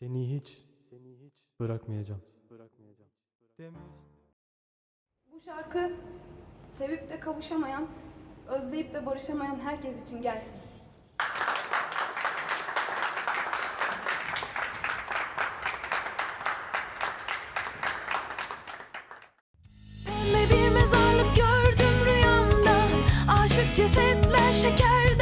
Seni hiç seni hiç bırakmayacağım. Bırakmayacağım. Demiş. Bu şarkı sevip de kavuşamayan, özleyip de barışamayan herkes için gelsin. Pembe bir mezarlık gördüm rüyamda. Aşık cesetler şeker